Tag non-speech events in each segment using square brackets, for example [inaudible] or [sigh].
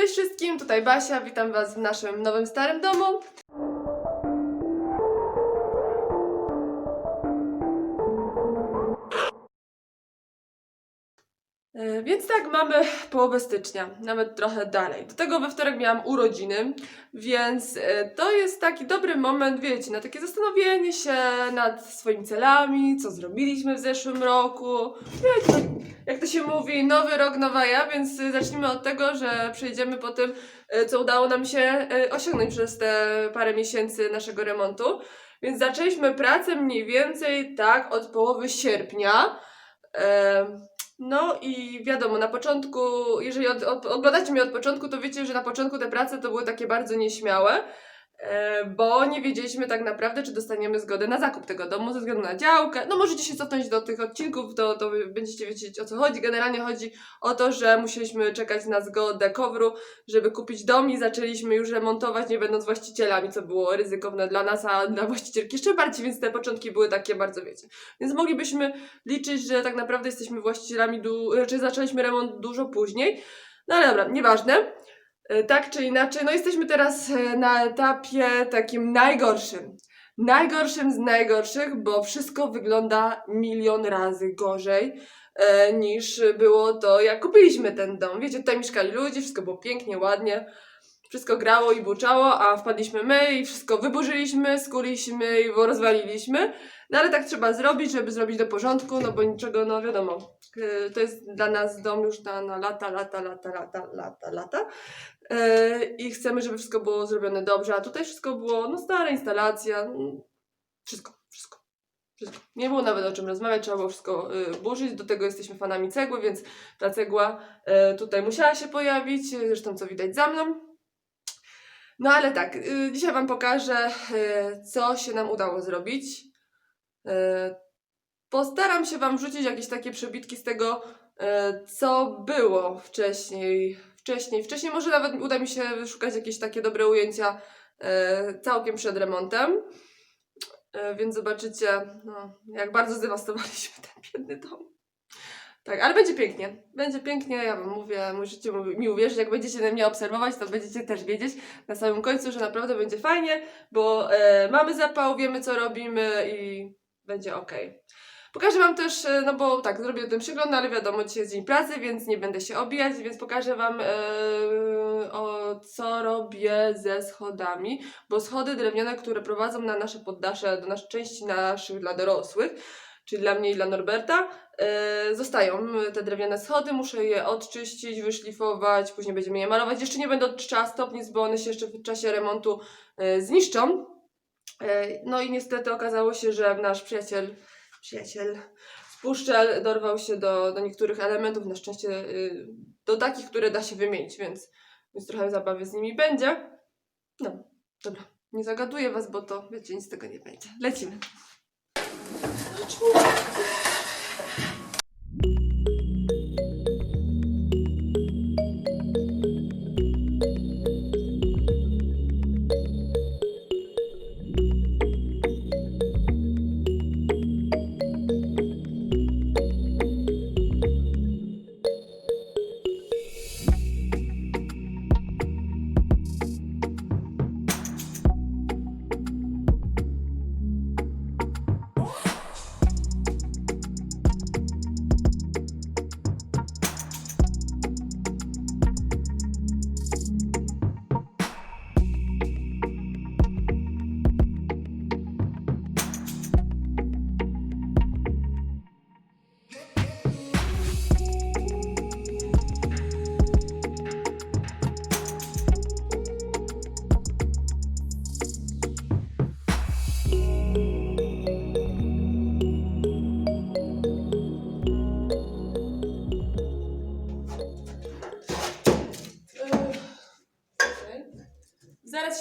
Cześć wszystkim, tutaj Basia, witam Was w naszym nowym starym domu. Więc tak, mamy połowę stycznia, nawet trochę dalej. Do tego we wtorek miałam urodziny, więc e, to jest taki dobry moment, wiecie, na takie zastanowienie się nad swoimi celami, co zrobiliśmy w zeszłym roku. Wiecie, jak to się mówi, nowy rok, nowa ja, więc y, zacznijmy od tego, że przejdziemy po tym, y, co udało nam się osiągnąć przez te parę miesięcy naszego remontu. Więc zaczęliśmy pracę mniej więcej tak od połowy sierpnia. No i wiadomo, na początku, jeżeli od, od, oglądacie mnie od początku, to wiecie, że na początku te prace to były takie bardzo nieśmiałe, bo nie wiedzieliśmy tak naprawdę, czy dostaniemy zgodę na zakup tego domu ze względu na działkę. No możecie się cofnąć do tych odcinków, to, to będziecie wiedzieć o co chodzi. Generalnie chodzi o to, że musieliśmy czekać na zgodę KOWR-u, żeby kupić dom i zaczęliśmy już remontować, nie będąc właścicielami, co było ryzykowne dla nas, a dla właścicielki jeszcze bardziej, więc te początki były takie bardzo, wiecie. Więc moglibyśmy liczyć, że tak naprawdę jesteśmy właścicielami, du- znaczy zaczęliśmy remont dużo później. No ale dobra, nieważne. E, Tak czy inaczej, no jesteśmy teraz e, na etapie takim najgorszym. Najgorszym z najgorszych, bo wszystko wygląda milion razy gorzej e, niż było to, jak kupiliśmy ten dom. Wiecie, tutaj mieszkali ludzie, wszystko było pięknie, ładnie, wszystko grało i buczało, a wpadliśmy my i wszystko wyburzyliśmy, skuliśmy i rozwaliliśmy. No ale tak trzeba zrobić, żeby zrobić do porządku, no bo niczego, no wiadomo, e, to jest dla nas dom już na, na lata, lata, lata, lata, lata, lata. E, I chcemy, żeby wszystko było zrobione dobrze, a tutaj wszystko było, no stara instalacja, mm, wszystko, wszystko. Wszystko. Nie było nawet o czym rozmawiać, trzeba było wszystko y, burzyć. Do tego jesteśmy fanami cegły, więc ta cegła y, tutaj musiała się pojawić, y, zresztą co widać za mną. No ale tak, y, dzisiaj Wam pokażę, y, co się nam udało zrobić. Y, postaram się Wam wrzucić jakieś takie przebitki z tego, y, co było wcześniej. Wcześniej, wcześniej może nawet uda mi się wyszukać jakieś takie dobre ujęcia y, całkiem przed remontem. E, Więc zobaczycie, no, jak bardzo zdewastowaliśmy ten biedny dom. Tak, ale będzie pięknie. Będzie pięknie, ja wam mówię, musicie mu- mi uwierzyć, jak będziecie mnie obserwować, to będziecie też wiedzieć na samym końcu, że naprawdę będzie fajnie, bo e, mamy zapał, wiemy co robimy i będzie ok. Pokażę wam też, e, no bo tak, zrobię ten przegląd, no ale wiadomo, dzisiaj jest dzień pracy, więc nie będę się obijać, więc pokażę wam e, o co robię ze schodami bo schody drewniane, które prowadzą na nasze poddasze, do naszej części naszych dla dorosłych, czyli dla mnie i dla Norberta, e, zostają te drewniane schody, muszę je odczyścić, wyszlifować, później będziemy je malować. Jeszcze nie będę odczyszczała stopnic, bo one się jeszcze w czasie remontu e, zniszczą. E, no i niestety okazało się, że nasz przyjaciel, przyjaciel spuszczel dorwał się do, do niektórych elementów, na szczęście y, do takich, które da się wymienić, więc, więc trochę zabawy z nimi będzie. No, dobra. Nie zagaduję was, bo to wiecie, nic z tego nie będzie. Lecimy.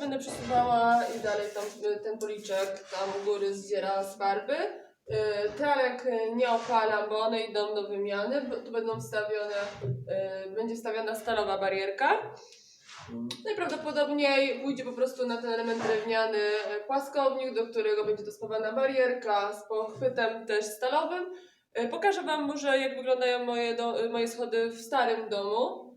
Będę przesuwała i dalej tam y, ten policzek tam u góry zdziera z farby. Y, Tralek y, nie opalam, bo one idą do wymiany. Tu będą wstawione, będzie wstawiona stalowa barierka. Najprawdopodobniej pójdzie po prostu na ten element drewniany płaskownik, do którego będzie dospawana barierka z pochwytem też stalowym. Pokażę Wam może jak wyglądają moje, do, moje schody w starym domu.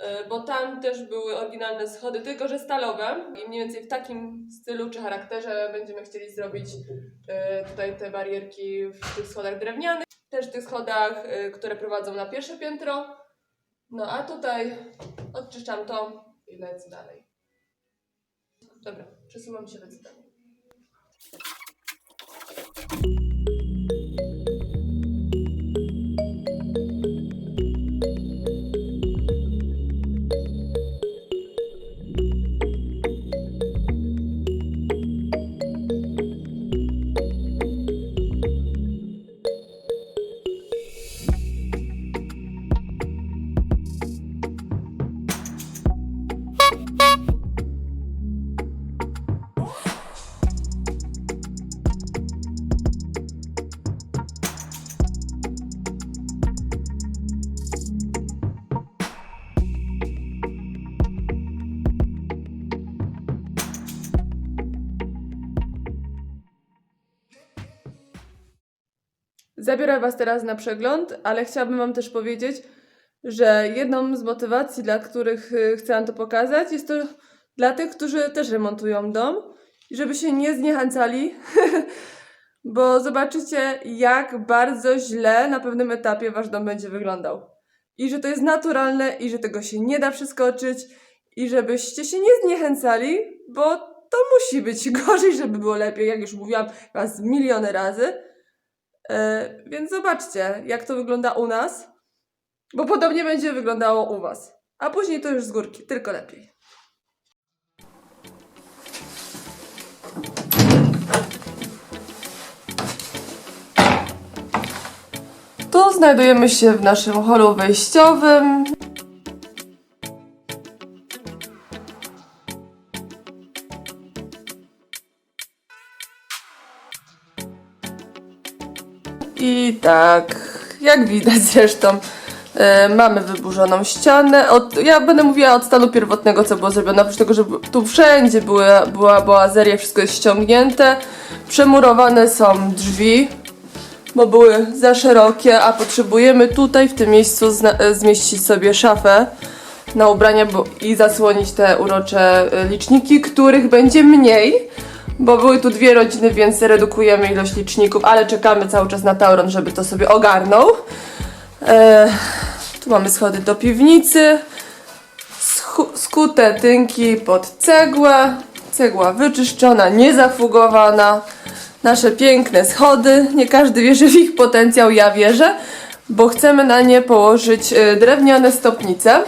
E, bo tam też były oryginalne schody, tylko że stalowe i mniej więcej w takim stylu czy charakterze będziemy chcieli zrobić e, tutaj te barierki w tych schodach drewnianych, też w tych schodach, e, które prowadzą na pierwsze piętro. No a tutaj odczyszczam to i lecę dalej. Dobra, przesuwam się, lecę Zabiorę Was teraz na przegląd, ale chciałabym Wam też powiedzieć, że jedną z motywacji, dla których y, chcę to pokazać, jest to dla tych, którzy też remontują dom żeby się nie zniechęcali, [laughs] bo zobaczycie, jak bardzo źle na pewnym etapie Wasz dom będzie wyglądał. I że to jest naturalne i że tego się nie da przeskoczyć i żebyście się nie zniechęcali, bo to musi być [laughs] gorzej, żeby było lepiej, jak już mówiłam Was miliony razy. E, więc zobaczcie, jak to wygląda u nas, bo podobnie będzie wyglądało u Was. A później to już z górki, tylko lepiej. Tu znajdujemy się w naszym holu wejściowym. Tak, jak widać zresztą, e, mamy wyburzoną ścianę. Od, ja będę mówiła od stanu pierwotnego, co było zrobione. Oprócz tego, że tu wszędzie były, była boazeria, wszystko jest ściągnięte. Przemurowane są drzwi, bo były za szerokie, a potrzebujemy tutaj w tym miejscu e, zmieścić sobie szafę na ubrania bo, i zasłonić te urocze e, liczniki, których będzie mniej, bo były tu dwie rodziny, więc redukujemy ilość liczników, ale czekamy cały czas na Tauron, żeby to sobie ogarnął. E, tu mamy schody do piwnicy, schu- skute tynki pod cegłę, cegła wyczyszczona, niezafugowana, nasze piękne schody, nie każdy wierzy w ich potencjał, ja wierzę, bo chcemy na nie położyć e, drewniane stopnice.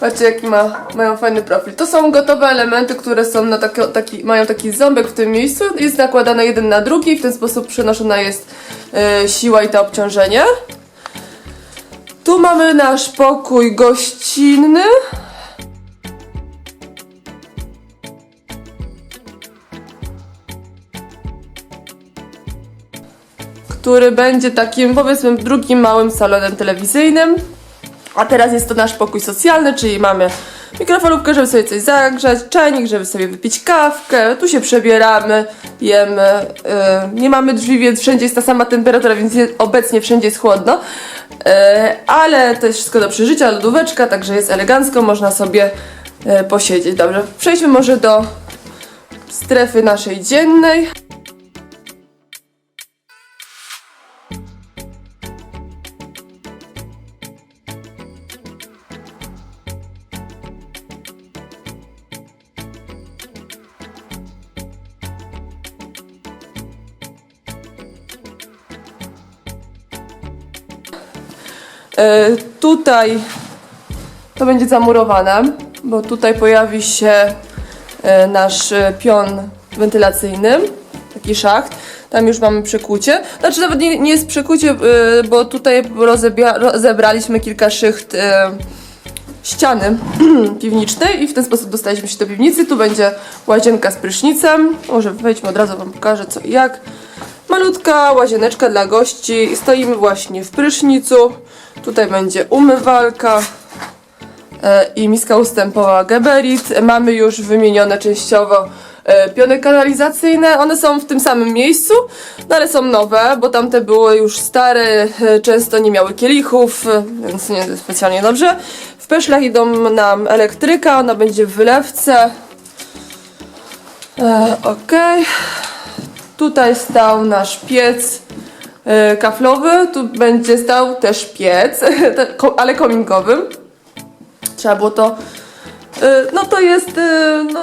Patrzcie, jaki ma, mają fajny profil. To są gotowe elementy, które są na taki, taki, mają taki ząbek w tym miejscu. Jest nakładane jeden na drugi i w ten sposób przenoszona jest e, siła i to obciążenie. Tu mamy nasz pokój gościnny. Który będzie takim, powiedzmy, drugim małym salonem telewizyjnym. A teraz jest to nasz pokój socjalny, czyli mamy mikrofalówkę, żeby sobie coś zagrzać, czajnik, żeby sobie wypić kawkę, tu się przebieramy, jemy. Yy, nie mamy drzwi, więc wszędzie jest ta sama temperatura, więc obecnie wszędzie jest chłodno. Yy, ale to jest wszystko do przeżycia, lodóweczka, także jest elegancko, można sobie yy, posiedzieć. Dobrze, przejdźmy może do strefy naszej dziennej. Tutaj to będzie zamurowane, bo tutaj pojawi się e, nasz e, pion wentylacyjny, taki szacht. Tam już mamy przekucie. Znaczy nawet nie, nie jest przekucie, e, bo tutaj rozebraliśmy kilka szycht e, ściany [clears throat] piwnicznej i w ten sposób dostaliśmy się do piwnicy. Tu będzie łazienka z prysznicem. Może wejdźmy od razu Wam pokażę co i jak. Malutka łazieneczka dla gości. Stoimy właśnie w prysznicu. Tutaj będzie umywalka e, i miska ustępowa Geberit. Mamy już wymienione częściowo e, piony kanalizacyjne. One są w tym samym miejscu, no ale są nowe, bo tamte były już stare, e, często nie miały kielichów, więc nie specjalnie dobrze. W peszlach idą nam elektryka, ona będzie w wylewce. E, ok. Tutaj stał nasz piec kaflowy, tu będzie stał też piec, [laughs] te- ale kominkowy. Trzeba było to. e, No to jest. e, No,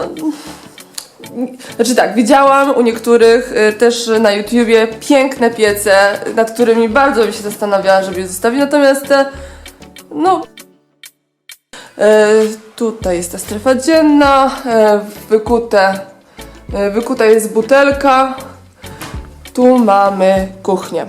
znaczy tak, widziałam u niektórych też na YouTubie piękne piece, nad którymi bardzo bym się zastanawiała, żeby je zostawić, natomiast e, no e, tutaj jest ta strefa dzienna, e, wykute, e, wykuta jest butelka, tu mamy kuchnię.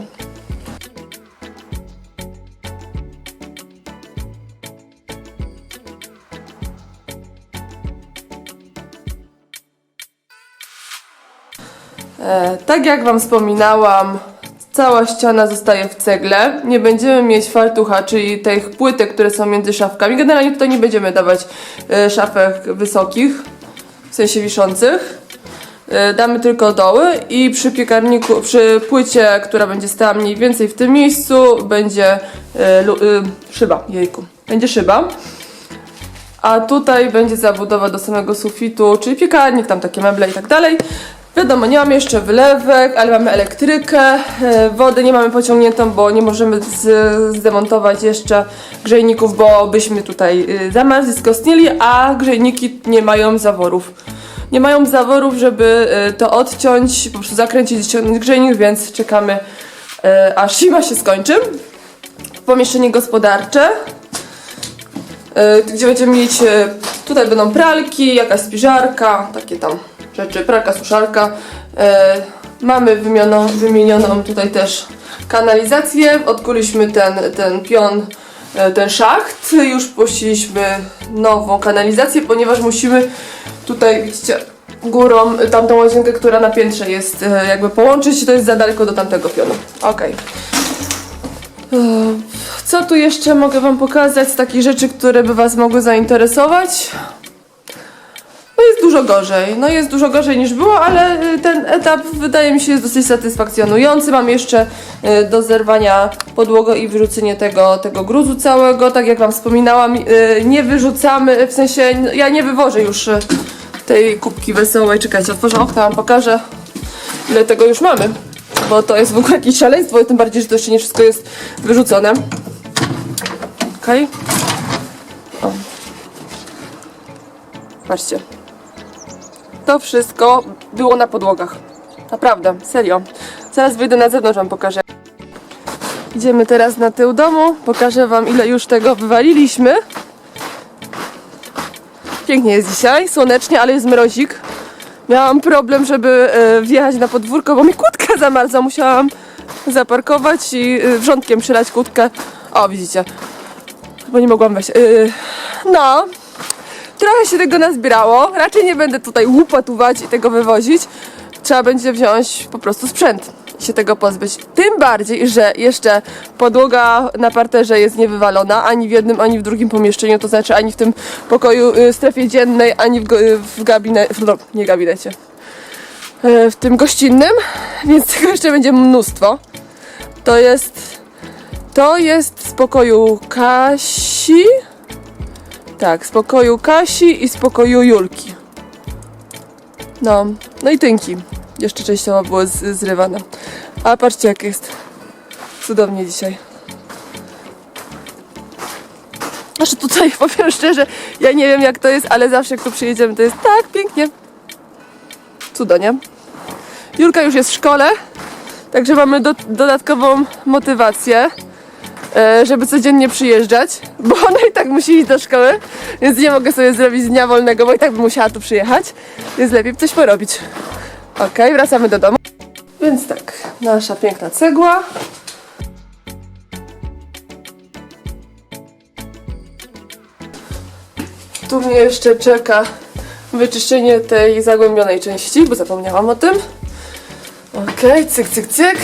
E, tak jak Wam wspominałam, cała ściana zostaje w cegle. Nie będziemy mieć fartucha, czyli tych płytek, które są między szafkami. Generalnie tutaj nie będziemy dawać e, szafek wysokich, w sensie wiszących. E, damy tylko doły i przy piekarniku, przy płycie, która będzie stała mniej więcej w tym miejscu, będzie e, e, szyba, jejku, będzie szyba. A tutaj będzie zabudowa do samego sufitu, czyli piekarnik, tam takie meble i tak dalej. Wiadomo, nie mamy jeszcze wylewek, ale mamy elektrykę. Wodę nie mamy pociągniętą, bo nie możemy zdemontować jeszcze grzejników, bo byśmy tutaj zamarzli, skostnieli, a grzejniki nie mają zaworów. Nie mają zaworów, żeby y, to odciąć, po prostu zakręcić i ściągnąć grzejnik, więc czekamy y, aż zima się skończy. Pomieszczenie gospodarcze. Y, gdzie będziemy mieć, tutaj będą pralki, jakaś spiżarka, takie tam rzeczy, pralka, suszarka. Mamy wymienioną, wymienioną tutaj też kanalizację, odkuliśmy ten, ten pion, ten szacht, już puściliśmy nową kanalizację, ponieważ musimy tutaj, widzicie, górą tamtą łazienkę, która na piętrze jest, y, jakby połączyć, to jest za daleko do tamtego pionu. Okej. Y, co tu jeszcze mogę Wam pokazać z takich rzeczy, które by Was mogły zainteresować? No jest dużo gorzej. No jest dużo gorzej niż było, ale y, ten etap wydaje mi się jest dosyć satysfakcjonujący. Mam jeszcze y, do zerwania podłogę i wyrzucenie tego, tego gruzu całego. Tak jak Wam wspominałam, y, nie wyrzucamy, w sensie ja nie wywożę już tej kubki wesołej. Czekajcie, otworzę okno, Wam pokażę ile tego już mamy. Bo to jest w ogóle jakieś szaleństwo, tym bardziej, że to jeszcze nie wszystko jest wyrzucone. Okej. O. Patrzcie. To wszystko było na podłogach. Naprawdę, serio. Zaraz wyjdę na zewnątrz, wam pokażę. Idziemy teraz na tył domu. Pokażę wam, ile już tego wywaliliśmy. Pięknie jest dzisiaj, słonecznie, ale jest mrozik. Miałam problem, żeby e, wjechać na podwórko, bo mi kłódka [laughs] zamarza. Musiałam zaparkować i e, wrzątkiem przylać kłódkę. O, widzicie. Bo nie mogłam wejść. E, no, trochę się tego nazbierało. Raczej nie będę tutaj łupatuwać i tego wywozić. Trzeba będzie wziąć po prostu sprzęt i się tego pozbyć. Tym bardziej, że jeszcze podłoga na parterze jest niewywalona ani w jednym, ani w drugim pomieszczeniu, to znaczy ani w tym pokoju, y, strefie dziennej, ani w, y, w gabinecie, no nie gabinecie, y, w tym gościnnym, [laughs] więc tego jeszcze będzie mnóstwo. To jest, to jest z pokoju Kasi, tak, z pokoju Kasi i z pokoju Julki. No, no i tynki. Jeszcze częściowo były z, zrywane. A patrzcie jak jest cudownie dzisiaj. Znaczy tutaj [laughs] powiem szczerze, ja nie wiem jak to jest, ale zawsze jak tu przyjedziemy to jest tak pięknie. Cudo, nie? Julka już jest w szkole, także mamy do, dodatkową motywację żeby codziennie przyjeżdżać, [laughs] bo ona i tak musi iść do szkoły, więc nie mogę sobie zrobić dnia wolnego, bo i tak bym musiała tu przyjechać, więc lepiej coś porobić. Ok, wracamy do domu. Więc tak, nasza piękna cegła. Tu mnie jeszcze czeka wyczyszczenie tej zagłębionej części, bo zapomniałam o tym. Ok, cyk, cyk, cyk.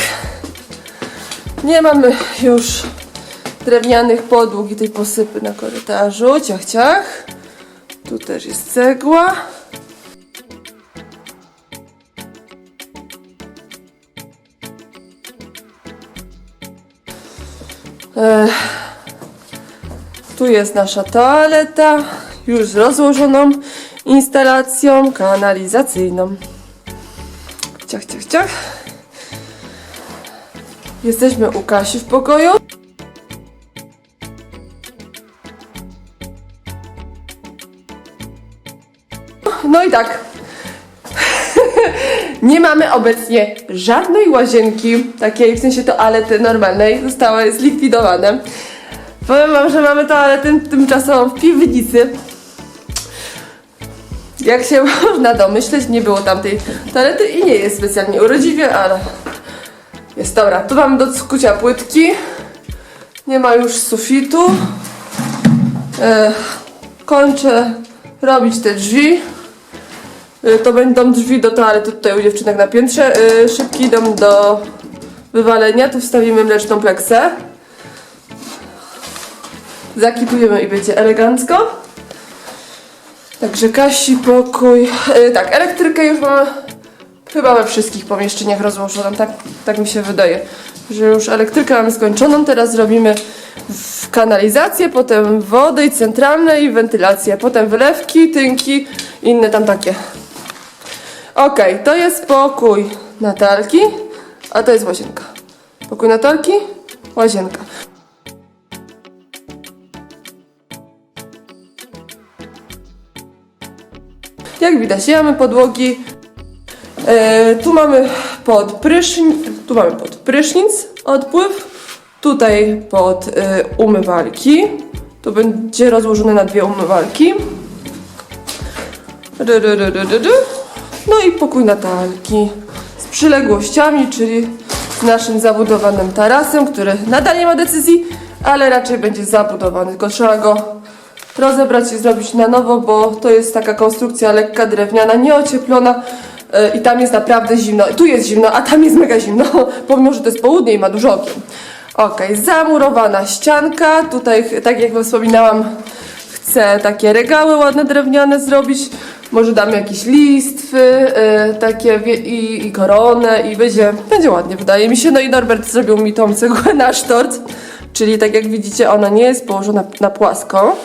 Nie mamy już drewnianych podłóg i tej posypy na korytarzu. Ciach, ciach. Tu też jest cegła. Ech. Tu jest nasza toaleta, już z rozłożoną instalacją kanalizacyjną. Ciach, ciach, ciach. Jesteśmy u Kasi w pokoju. I tak. [laughs] Nie mamy obecnie żadnej łazienki, takiej w sensie toalety normalnej, zostały zlikwidowane. Powiem wam, że mamy toaletę tymczasową w piwnicy. Jak się [laughs] można domyśleć, nie było tamtej toalety i nie jest specjalnie urodziwie, ale jest dobra. Tu mamy do skucia płytki. Nie ma już sufitu. E, kończę robić te drzwi. E, to będą drzwi do toalety tutaj u dziewczynek na piętrze. E, szybki idą do wywalenia. Tu wstawimy mleczną pleksę. Zakipujemy i będzie elegancko. Także Kasi pokój. E, tak, elektrykę już mamy chyba we wszystkich pomieszczeniach rozłożoną. Tak, tak mi się wydaje, że już elektrykę mamy skończoną. Teraz robimy kanalizację, potem wody i centralne i wentylację. Potem wylewki, tynki, inne tam takie. Okej, to jest pokój Natalki, a to jest łazienka. Pokój Natalki, łazienka. Jak widać, nie mamy podłogi. E, tu mamy pod prysznic, tu mamy pod prysznic odpływ, tutaj pod e, umywalki. To będzie rozłożone na dwie umywalki. Ry, ry, ry, ry, ry, ry. No i pokój Natalki z przyległościami, czyli z naszym zabudowanym tarasem, który nadal nie ma decyzji, ale raczej będzie zabudowany. Tylko trzeba go rozebrać i zrobić na nowo, bo to jest taka konstrukcja lekka, drewniana, nieocieplona yy, i tam jest naprawdę zimno. Tu jest zimno, a tam jest mega zimno, [laughs] pomimo, że to jest południe i ma dużo okien. Ok, zamurowana ścianka. Tutaj, tak jak wspominałam, chcę takie regały ładne drewniane zrobić. Może dam jakieś listwy, yy, takie wie, i, i koronę i będzie, będzie ładnie, wydaje mi się. No i Norbert zrobił mi tą cegłę [laughs] na sztort, czyli tak jak widzicie, ona nie jest położona na płasko,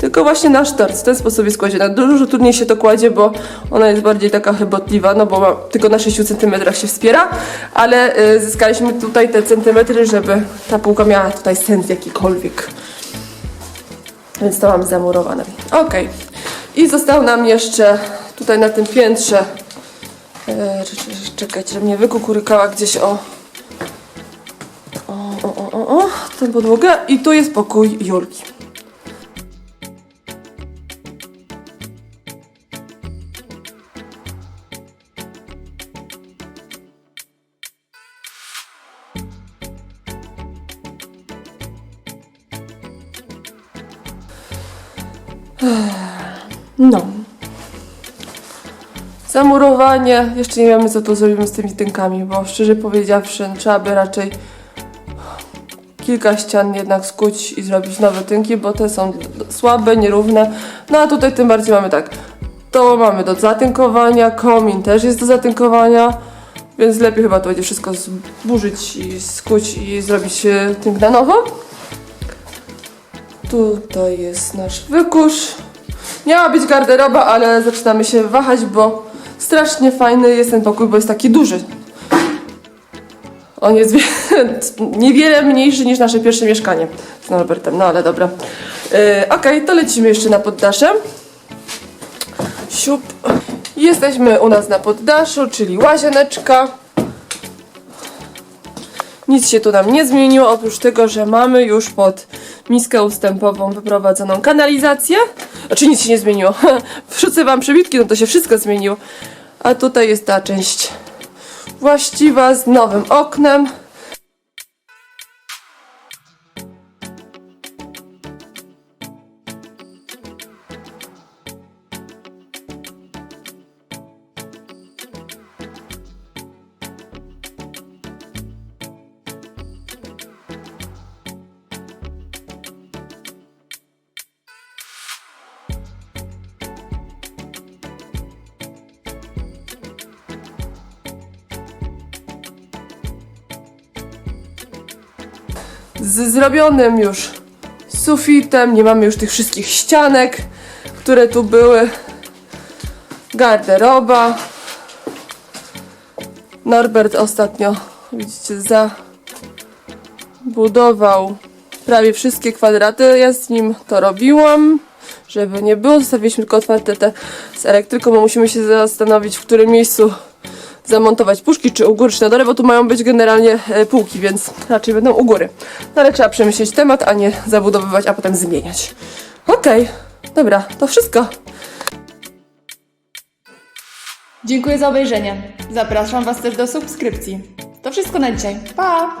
tylko właśnie na sztort. W ten sposób jest kładziona. Dużo trudniej się to kładzie, bo ona jest bardziej taka chybotliwa, no bo ma, tylko na 6 cm się wspiera, ale y, zyskaliśmy tutaj te centymetry, żeby ta półka miała tutaj sens jakikolwiek. Więc to mam zamurowane. Ok. I został nam jeszcze tutaj na tym piętrze. E, cz- cz- czekajcie, że mnie wykukurykała gdzieś o. O, o, o, o, o, tę podłogę. I tu jest pokój Julki. No. Zamurowanie. Jeszcze nie wiemy, co tu zrobimy z tymi tynkami, bo szczerze powiedziawszy, trzeba by raczej kilka ścian jednak skuć i zrobić nowe tynki, bo te są słabe, nierówne. No a tutaj tym bardziej mamy tak. To mamy do zatynkowania, komin też jest do zatynkowania, więc lepiej chyba to będzie wszystko zburzyć i skuć i zrobić e, tynk na nowo. Tutaj jest nasz wykusz. Miała być garderoba, ale zaczynamy się wahać, bo strasznie fajny jest ten pokój, bo jest taki duży. On jest wie- [laughs] niewiele mniejszy niż nasze pierwsze mieszkanie z Norbertem, no ale dobra. Yy, Okej, to lecimy jeszcze na poddasze. Siup. Jesteśmy u nas na poddaszu, czyli łazieneczka. Nic się tu nam nie zmieniło, oprócz tego, że mamy już pod miskę ustępową wyprowadzoną kanalizację. Znaczy nic się nie zmieniło. [laughs] Wrzucę wam przebitki, no to się wszystko zmieniło. A tutaj jest ta część właściwa z nowym oknem. Z zrobionym już sufitem, nie mamy już tych wszystkich ścianek, które tu były. Garderoba. Norbert ostatnio, widzicie, zabudował prawie wszystkie kwadraty. Ja z nim to robiłam, żeby nie było. Zostawiliśmy tylko otwarte te z elektryką, bo musimy się zastanowić, w którym miejscu zamontować puszki, czy u góry, czy na dole, bo tu mają być generalnie e, półki, więc raczej będą u góry. No ale trzeba przemyśleć temat, a nie zabudowywać, a potem zmieniać. Okej, dobra, to wszystko. Dziękuję za obejrzenie. Zapraszam Was też do subskrypcji. To wszystko na dzisiaj. Pa!